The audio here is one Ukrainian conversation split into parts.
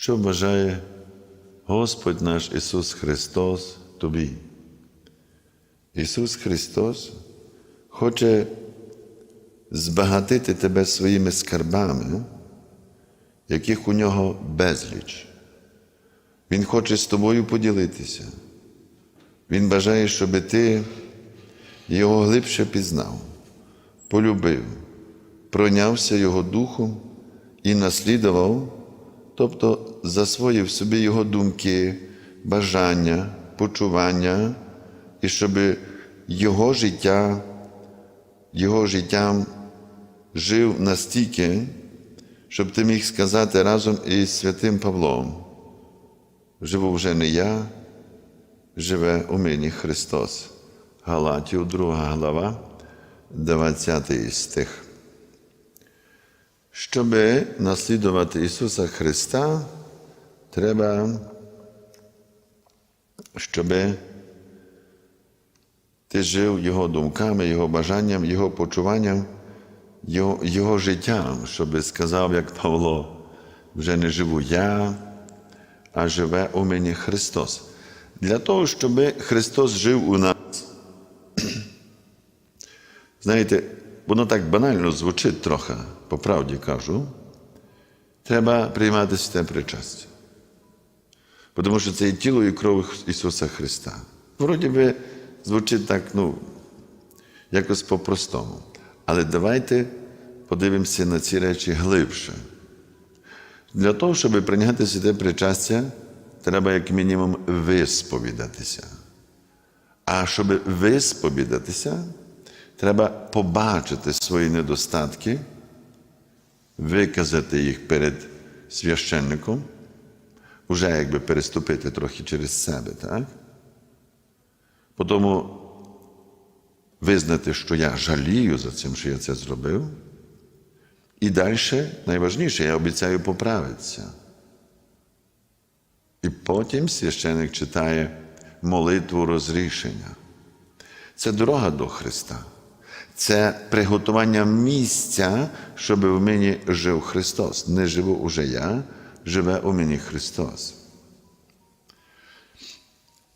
що бажає Господь наш Ісус Христос тобі. Ісус Христос хоче збагатити тебе своїми скарбами, яких у нього безліч. Він хоче з тобою поділитися. Він бажає, щоб ти його глибше пізнав, полюбив, пройнявся Його духом і наслідував, тобто засвоїв собі Його думки, бажання, почування, і щоб Його життя, Його життям жив настільки, щоб ти міг сказати разом із святим Павлом. Живу вже не я, живе у мені Христос. Галатів, 2 глава, 20 стих. Щоб наслідувати Ісуса Христа, треба, щоб ти жив Його думками, Його бажанням, Його почуванням, Його, Його життям, щоб сказав, як Павло, вже не живу я, а живе у мені Христос. Для того, щоб Христос жив у нас. Знаєте, воно так банально звучить трохи, по правді кажу, треба приймати святе причастя. Тому що це і тіло, і кров Ісуса Христа. Вроді би звучить так, ну, якось по-простому. Але давайте подивимося на ці речі глибше. Для того, щоб прийняти святе причастя, треба як мінімум висповідатися. А щоб висповідатися, треба побачити свої недостатки, виказати їх перед священником, уже якби переступити трохи через себе, так? Потім визнати, що я жалію за цим, що я це зробив. І далі, найважніше, я обіцяю поправитися. І потім священик читає молитву розрішення. Це дорога до Христа. Це приготування місця, щоб в мені жив Христос. Не живу уже я, живе у мені Христос.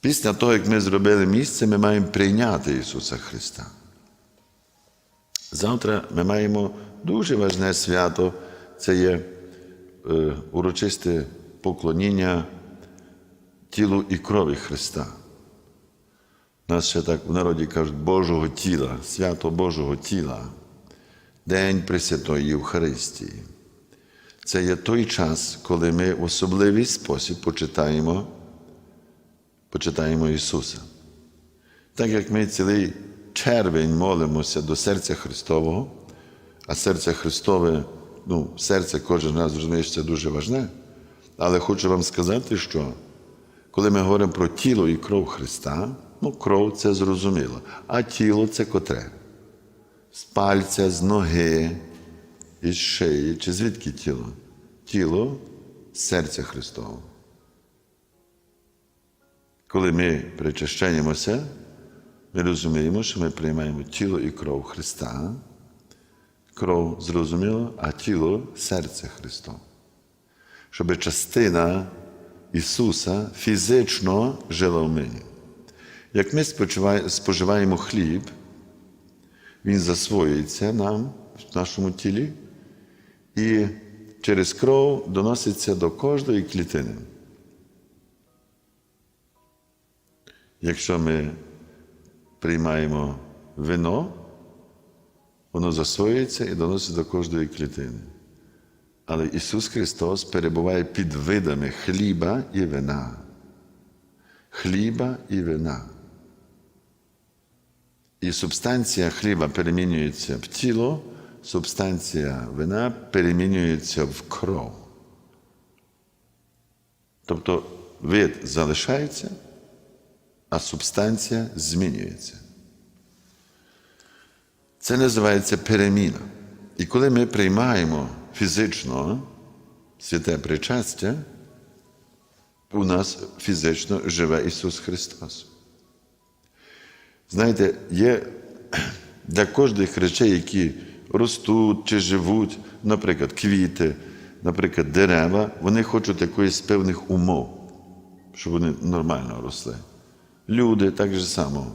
Після того, як ми зробили місце, ми маємо прийняти Ісуса Христа. Завтра ми маємо дуже важне свято це є е, урочисте поклоніння тілу і крові Христа. Нас ще так в народі кажуть Божого тіла, свято Божого тіла, День Пресвятої Євхаристії. Це є той час, коли ми в особливий спосіб почитаємо, почитаємо Ісуса. Так як ми цілий червень молимося до серця Христового, а серце Христове, ну, серце кожен раз розуміє, що це дуже важне. Але хочу вам сказати, що коли ми говоримо про тіло і кров Христа, ну, кров це зрозуміло, а тіло це котре? З пальця, з ноги, із шиї, чи звідки тіло? Тіло серця Христового. Коли ми причащаємося, ми розуміємо, що ми приймаємо тіло і кров Христа, кров зрозуміло, а тіло серце Христове. Щоб частина Ісуса фізично жила в мені. Як ми споживаємо хліб, Він засвоюється нам в нашому тілі і через кров доноситься до кожної клітини. Якщо ми приймаємо вино, воно засвоюється і доносить до кожної клітини. Але Ісус Христос перебуває під видами хліба і вина. Хліба і вина. І субстанція хліба перемінюється в тіло, субстанція вина перемінюється в кров. Тобто вид залишається, а субстанція змінюється. Це називається переміна. І коли ми приймаємо фізично святе причастя, у нас фізично живе Ісус Христос. Знаєте, є для кожних речей, які ростуть чи живуть, наприклад, квіти, наприклад, дерева, вони хочуть якоїсь певних умов, щоб вони нормально росли. Люди так же само.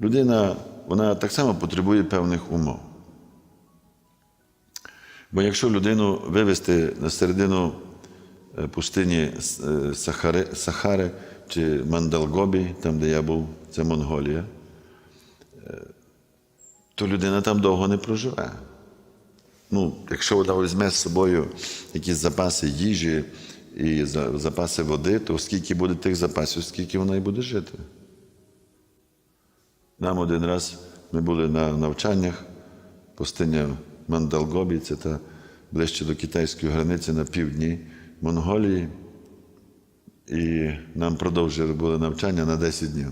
Людина вона так само потребує певних умов. Бо якщо людину вивезти на середину е, пустині е, Сахари, Сахари чи Мандалгобі, там, де я був, це Монголія, то людина там довго не проживе. Ну, якщо вона візьме з собою якісь запаси їжі і запаси води, то скільки буде тих запасів, скільки вона і буде жити. Нам один раз ми були на навчаннях, пустиня Мандалгобі, це та ближче до китайської границі на півдні Монголії. І нам продовжили були навчання на 10 днів.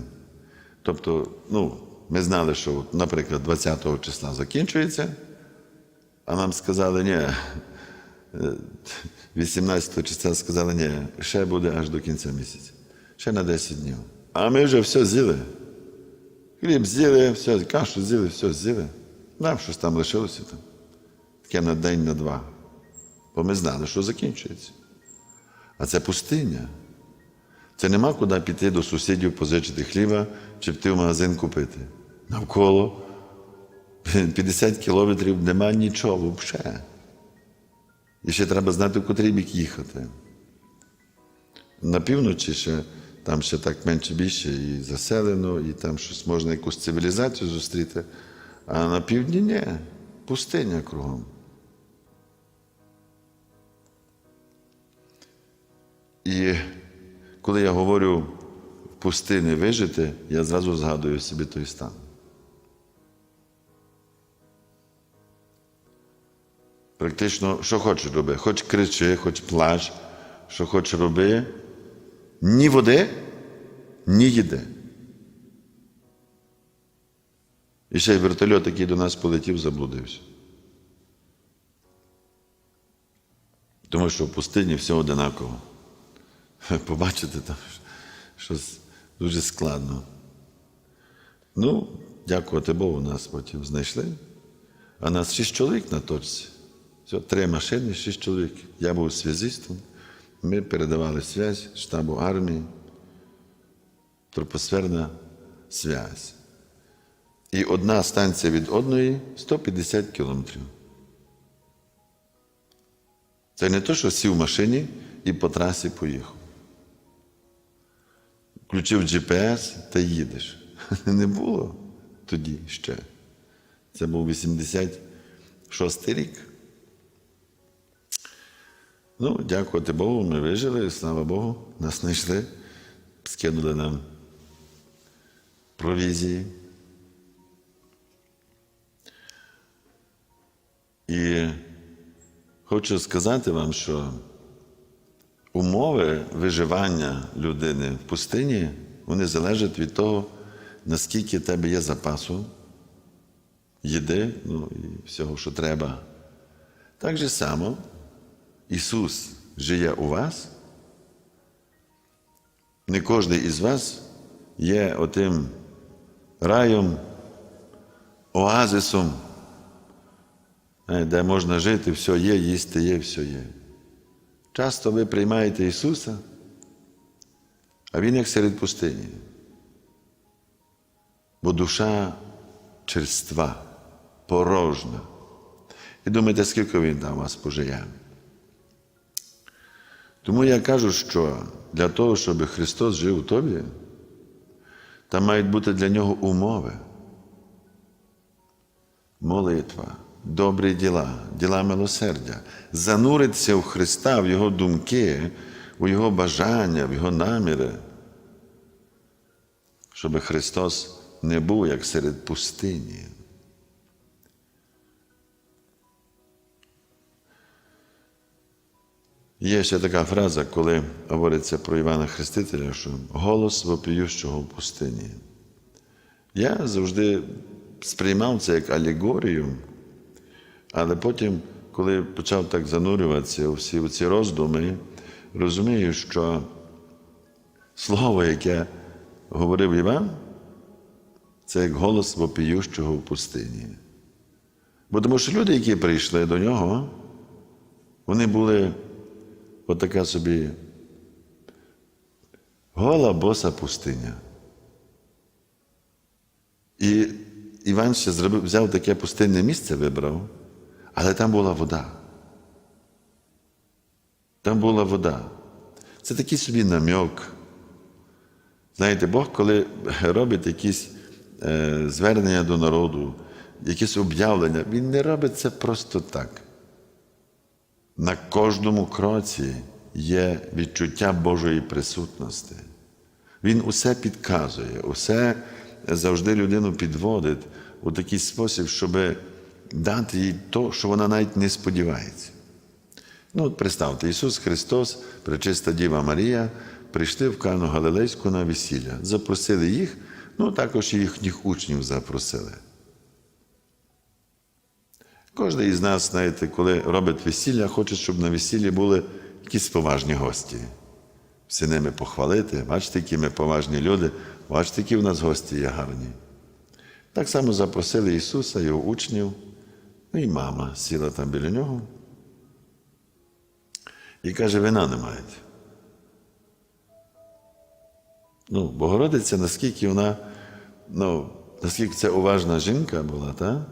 Тобто, ну, ми знали, що, наприклад, 20 числа закінчується, а нам сказали, ні, е, 18 числа сказали, ні, ще буде аж до кінця місяця, ще на 10 днів. А ми вже все з'їли. Хліб з'їли, все, кашу з'їли, все з'їли. Нам щось там лишилося там. Таке на день, на два. Бо ми знали, що закінчується. А це пустиня. Це нема куди піти до сусідів позичити хліба чи піти в магазин купити. Навколо 50 кілометрів нема нічого взагалі. І ще треба знати, в котрий бік їхати. На півночі ще там ще так менше більше і заселено, і там щось можна якусь цивілізацію зустріти. А на півдні ні, пустиня кругом. І коли я говорю в пустині вижити, я зразу згадую собі той стан. Практично, що хочеш роби, хоч кричи, хоч плач, що хочеш роби, ні води, ні їди. І ще й вертольот, який до нас полетів, заблудився. Тому що в пустині все одинаково. Побачите там щось дуже складно. Ну, дякувати Богу, нас потім знайшли. А нас шість чоловік на точці. Все, три машини, шість чоловік. Я був зв'язистом. Ми передавали зв'язь штабу армії, тропосферна зв'язь. І одна станція від одної 150 кілометрів. Це не то, що сів в машині і по трасі поїхав. Включив GPS та їдеш. Не було тоді ще. Це був 86 рік. Ну, дякувати Богу, ми вижили, слава Богу, нас знайшли, скинули нам провізії. І хочу сказати вам, що умови виживання людини в пустині, вони залежать від того, наскільки в тебе є запасу, їди, ну і всього, що треба. Так же само Ісус живе у вас. Не кожен із вас є отим раєм, оазисом, е, де можна жити, все є, їсти є, все є. Часто ви приймаєте Ісуса, а Він як серед пустині. Бо душа черства, порожна. І думаєте, скільки Він дав вас пожиє? Тому я кажу, що для того, щоб Христос жив у тобі, там мають бути для нього умови. Молитва, добрі діла, діла милосердя, зануритися в Христа, в Його думки, у Його бажання, в Його наміри, щоб Христос не був як серед пустині. Є ще така фраза, коли говориться про Івана Хрестителя, що голос вопіющого в пустині. Я завжди сприймав це як алегорію, але потім, коли почав так занурюватися у всі ці роздуми, розумію, що слово, яке говорив Іван, це як голос вопіющого в пустині. Бо тому що люди, які прийшли до нього, Вони були отака собі гола боса пустиня. І Іван ще зробив, взяв таке пустинне місце, вибрав, але там була вода. Там була вода. Це такий собі намьок. Знаєте, Бог, коли робить якісь е, звернення до народу, якісь об'явлення, Він не робить це просто так. На кожному кроці є відчуття Божої присутності. Він усе підказує, усе завжди людину підводить у такий спосіб, щоб дати їй то, що вона навіть не сподівається. Ну, от представте, Ісус Христос, пречиста Діва Марія, прийшли в Кану Галилейську на весілля. Запросили їх, ну також і їхніх учнів запросили. Кожен із нас, знаєте, коли робить весілля, хоче, щоб на весіллі були якісь поважні гості. Всі ними похвалити, бачите, які ми поважні люди, бачите, які в нас гості є гарні. Так само запросили Ісуса, Його учнів, ну і мама сіла там біля нього. І каже, вина не мають. Ну, Богородиця, наскільки вона, ну, наскільки це уважна жінка була, та?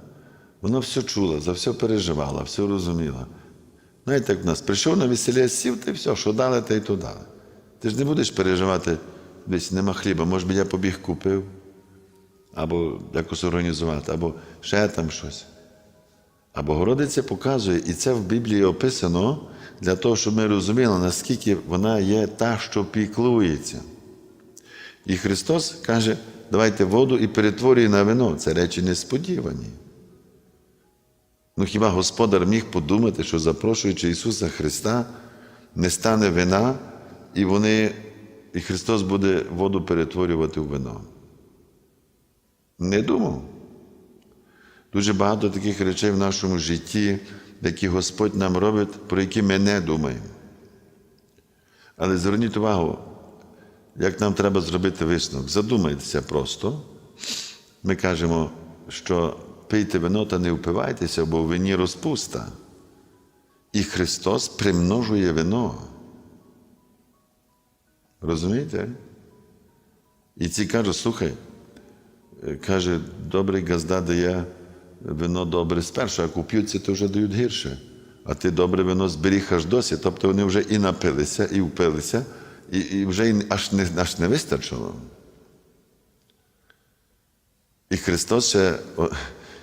вона все чула, за все переживала, все розуміла. Знаєте, як в нас прийшов на весілля, сів, ти все, що дали, те й то дали. Ти ж не будеш переживати, десь нема хліба, може би я побіг купив, або якось організувати, або ще там щось. А Богородиця показує, і це в Біблії описано для того, щоб ми розуміли, наскільки вона є та, що піклується. І Христос каже, давайте воду і перетворює на вино. Це речі несподівані. Ну хіба Господар міг подумати, що запрошуючи Ісуса Христа, не стане вина, і вони, і Христос буде воду перетворювати в вино? Не думав. Дуже багато таких речей в нашому житті, які Господь нам робить, про які ми не думаємо. Але зверніть увагу, як нам треба зробити висновок. Задумайтеся просто. Ми кажемо, що пийте вино та не впивайтеся, бо в вині розпуста. І Христос примножує вино. Розумієте? І ці кажуть, слухай, каже, добрий газда дає вино добре спершу, а куп'ються, то вже дають гірше. А ти добре вино зберіг аж досі. Тобто вони вже і напилися, і впилися, і, і вже й аж не, аж не вистачило. І Христос ще о,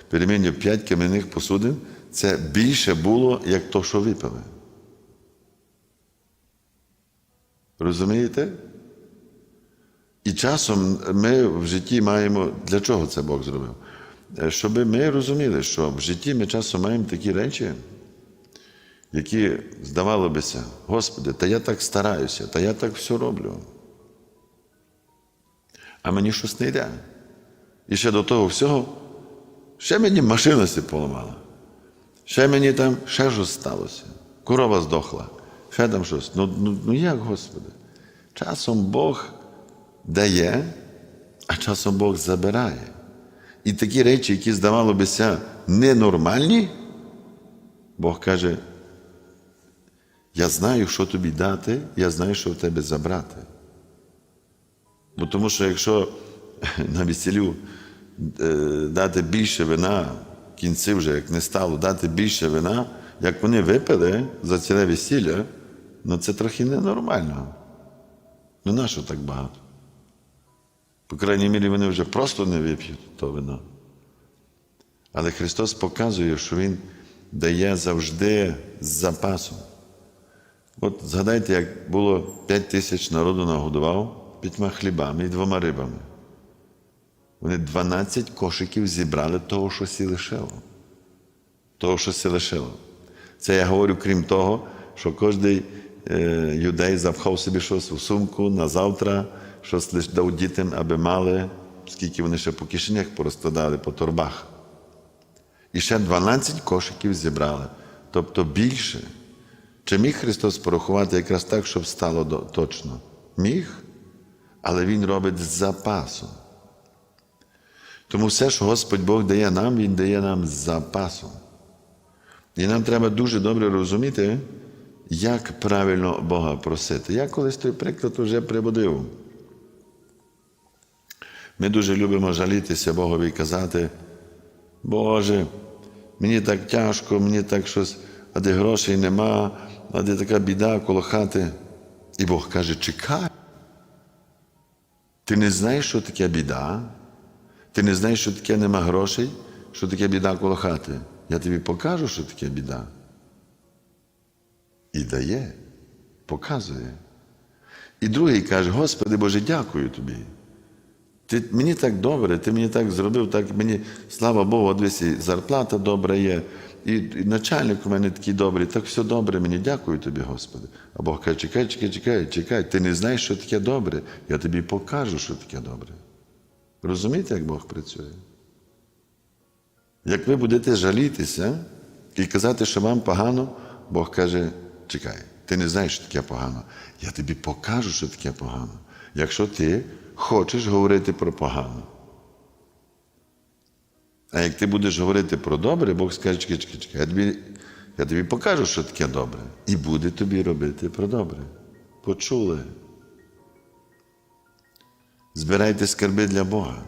перемінює п'ять кам'яних посудин, це більше було, як то, що випили. Розумієте? І часом ми в житті маємо, для чого це Бог зробив? Щоб ми розуміли, що в житті ми часом маємо такі речі, які, здавало бися, Господи, та я так стараюся, та я так все роблю. А мені щось не йде. І ще до того всього, ще мені машина поламала. Ще мені там ще щось сталося. Корова здохла, ще там щось. Ну, ну, ну як, Господи? Часом Бог дає, а часом Бог забирає. І такі речі, які, здавало бися, ненормальні, Бог каже, я знаю, що тобі дати, я знаю, що в тебе забрати. Бо тому що якщо на весіллю е, дати більше вина, в кінці вже, як не стало, дати більше вина, як вони випили за ціле весілля, ну це трохи ненормально. Ну нащо так багато? По крайній мірі, вони вже просто не вип'ють то вино. Але Христос показує, що Він дає завжди з запасом. От згадайте, як було п'ять тисяч народу нагодував п'ятьма хлібами і двома рибами. Вони 12 кошиків зібрали того, що сі лишило. Того, що сі лишило. Це я говорю, крім того, що кожен юдей запхав собі щось у сумку на завтра, щось лише дав дітям, аби мали, скільки вони ще по кишенях порозкладали, по торбах. І ще 12 кошиків зібрали, тобто більше. Чи міг Христос порахувати якраз так, щоб стало точно? Міг, але Він робить з запасом. Тому все, що Господь Бог дає нам, Він дає нам з запасом. І нам треба дуже добре розуміти, як правильно Бога просити. Я колись той приклад вже приводив. Ми дуже любимо жалітися Богові і казати, Боже, мені так тяжко, мені так щось, а де грошей нема, а де така біда коло хати. І Бог каже, чекай. Ти не знаєш, що таке біда? Ти не знаєш, що таке нема грошей, що таке біда коло хати. Я тобі покажу, що таке біда. І дає, показує. І другий каже, Господи Боже, дякую тобі. Ти мені так добре, ти мені так зробив, так мені, слава Богу, дивись, і зарплата добра є, і, і начальник у мене такий добрий, так все добре мені, дякую тобі, Господи. А Бог каже, чекай, чекай, чекай, чекай, ти не знаєш, що таке добре. Я тобі покажу, що таке добре. Розумієте, як Бог працює? Як ви будете жалітися і казати, що вам погано, Бог каже, чекай, ти не знаєш, що таке погано. Я тобі покажу, що таке погано. Якщо ти хочеш говорити про погано. А як ти будеш говорити про добре, Бог скаже, чекай, чекай, чекай, я тобі, я тобі покажу, що таке добре. І буде тобі робити про добре. Почули. Збирайте скарби для Бога.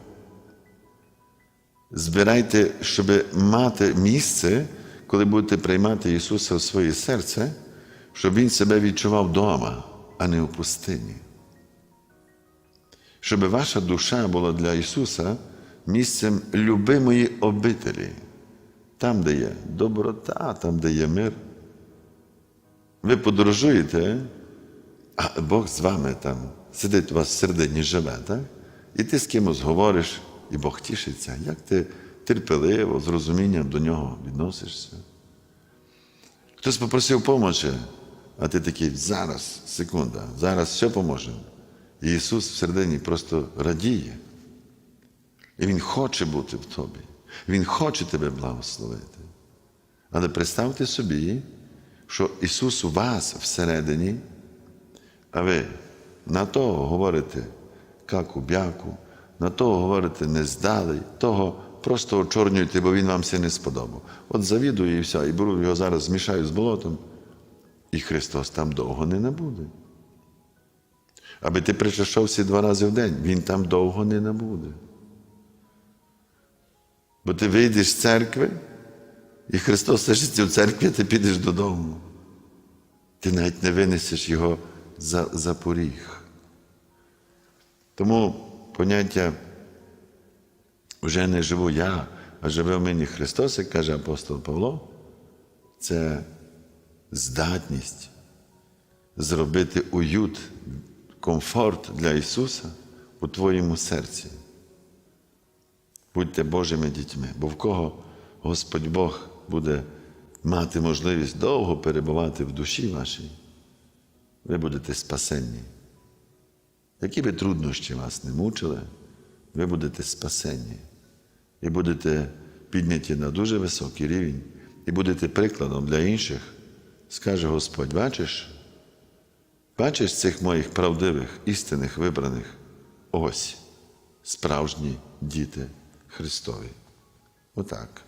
Збирайте, щоб мати місце, коли будете приймати Ісуса в своє серце, щоб Він себе відчував вдома, а не у пустині. Щоб ваша душа була для Ісуса місцем любимої обителі, там, де є доброта, там, де є мир. Ви подорожуєте, а Бог з вами там сидить у вас всередині живе, так? І ти з кимось говориш, і Бог тішиться, як ти терпеливо, з розумінням до нього відносишся. Хтось попросив помочі, а ти такий, зараз, секунда, зараз все поможемо. Ісус всередині просто радіє. І Він хоче бути в тобі. Він хоче тебе благословити. Але представте собі, що Ісус у вас всередині, а ви на того говорите каку бяку, на того говорите не здали, того просто очорнюєте, бо він вам все не сподобав. От завідую і все, і беру його зараз, змішаю з болотом, і Христос там довго не набуде. Аби ти причащався два рази в день, Він там довго не набуде. Бо ти вийдеш з церкви, і Христос лишиться в церкві, ти підеш додому. Ти навіть не винесеш його за, за поріг. Тому поняття вже не живу я, а живе в мені Христос, як каже апостол Павло, це здатність зробити уют, комфорт для Ісуса у твоєму серці. Будьте Божими дітьми, бо в кого Господь Бог буде мати можливість довго перебувати в душі вашій, ви будете спасенні. Які би труднощі вас не мучили, ви будете спасенні і будете підняті на дуже високий рівень, і будете прикладом для інших, скаже Господь, бачиш? Бачиш цих моїх правдивих, істинних вибраних? Ось справжні діти Христові. Отак.